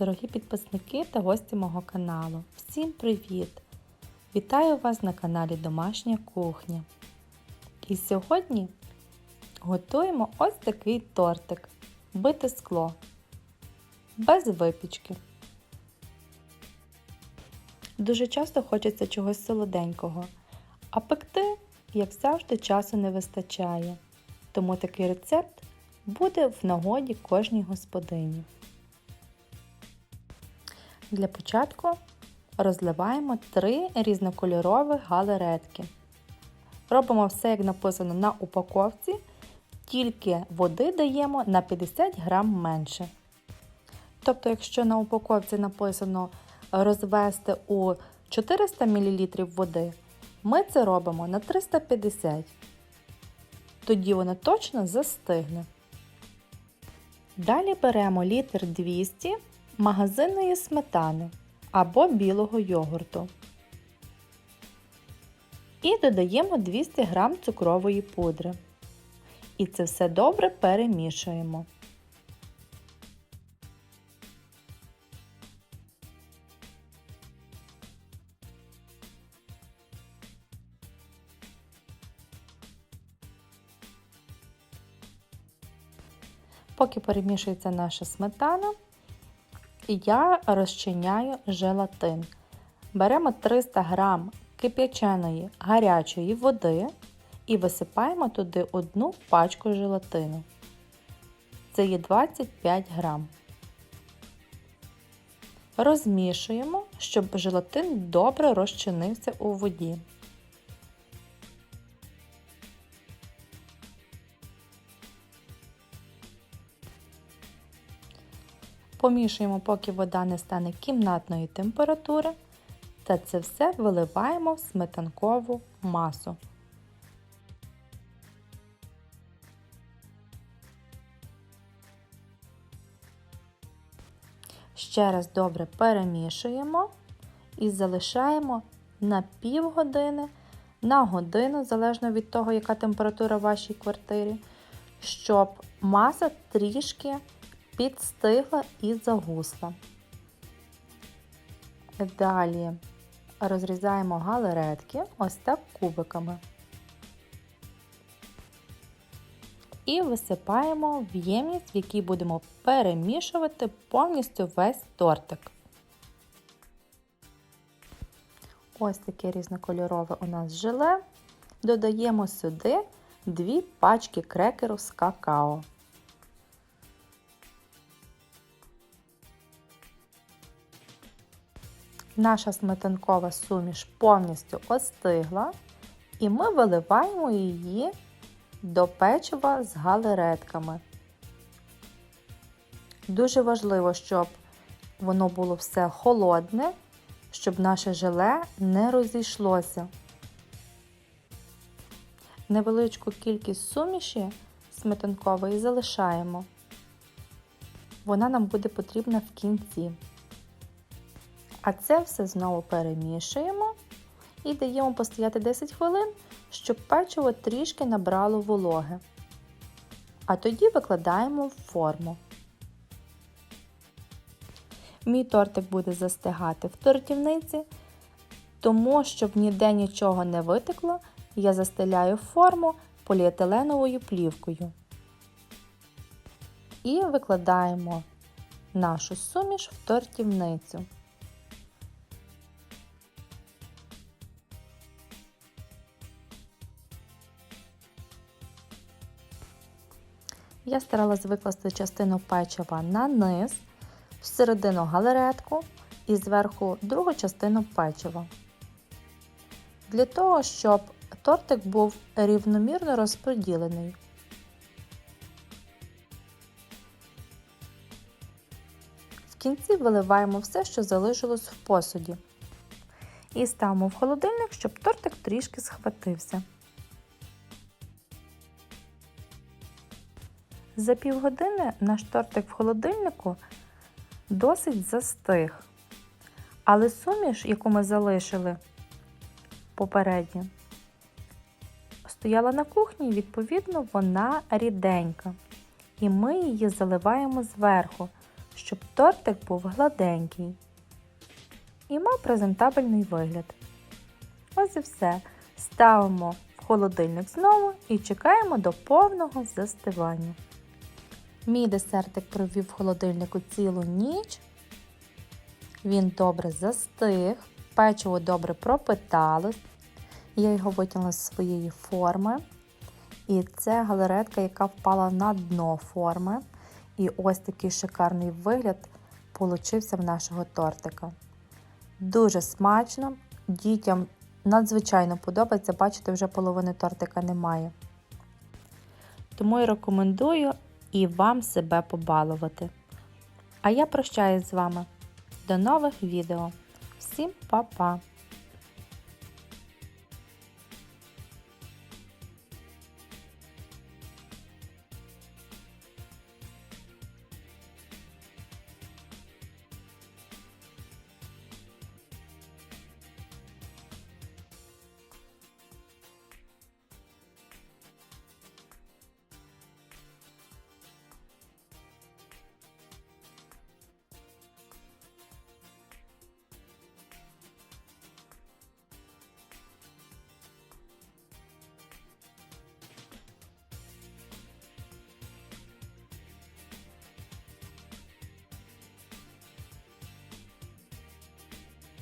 Дорогі підписники та гості мого каналу, всім привіт! Вітаю вас на каналі Домашня кухня. І сьогодні готуємо ось такий тортик бите скло без випічки. Дуже часто хочеться чогось солоденького, а пекти, як завжди, часу не вистачає. Тому такий рецепт буде в нагоді кожній господині. Для початку розливаємо 3 різнокольорові галеретки. Робимо все, як написано на упаковці, тільки води даємо на 50 грам менше. Тобто, якщо на упаковці написано розвести у 400 мл води, ми це робимо на 350 Тоді воно точно застигне. Далі беремо літр 200 магазинної сметани або білого йогурту. І додаємо 200 г цукрової пудри. І це все добре перемішуємо. Поки перемішується наша сметана, я розчиняю желатин. Беремо 300 г кип'яченої гарячої води і висипаємо туди одну пачку желатину. Це є 25 грам. Розмішуємо, щоб желатин добре розчинився у воді. Помішуємо, поки вода не стане кімнатної температури, та це все виливаємо в сметанкову масу. Ще раз добре перемішуємо і залишаємо на півгодини, на годину, залежно від того, яка температура в вашій квартирі, щоб маса трішки підстигла і загусла. Далі розрізаємо галеретки ось так кубиками. І висипаємо в ємність, в якій будемо перемішувати повністю весь тортик. Ось таке різнокольорове у нас желе. Додаємо сюди дві пачки крекеру з какао. Наша сметанкова суміш повністю остигла, і ми виливаємо її до печива з галеретками. Дуже важливо, щоб воно було все холодне, щоб наше желе не розійшлося. Невеличку кількість суміші сметанкової залишаємо. Вона нам буде потрібна в кінці. А це все знову перемішуємо і даємо постояти 10 хвилин, щоб печиво трішки набрало вологи. А тоді викладаємо в форму. Мій тортик буде застигати в тортівниці, тому щоб ніде нічого не витекло, я застеляю форму поліетиленовою плівкою. І викладаємо нашу суміш в тортівницю. Я старалась викласти частину печива на низ, всередину галеретку і зверху другу частину печива. Для того, щоб тортик був рівномірно розподілений. В кінці виливаємо все, що залишилось в посуді. І ставимо в холодильник, щоб тортик трішки схватився. За півгодини наш тортик в холодильнику досить застиг. Але суміш, яку ми залишили попередньо, стояла на кухні, і, відповідно, вона ріденька. І ми її заливаємо зверху, щоб тортик був гладенький і мав презентабельний вигляд. Ось і все. Ставимо в холодильник знову і чекаємо до повного застивання. Мій десертик провів в холодильнику цілу ніч. Він добре застиг, печиво добре пропиталось. Я його витягнула з своєї форми. І це галеретка, яка впала на дно форми. І ось такий шикарний вигляд получився в нашого тортика. Дуже смачно, дітям надзвичайно подобається. Бачите, вже половини тортика немає. Тому я рекомендую і вам себе побалувати. А я прощаюсь з вами. До нових відео. Всім па-па!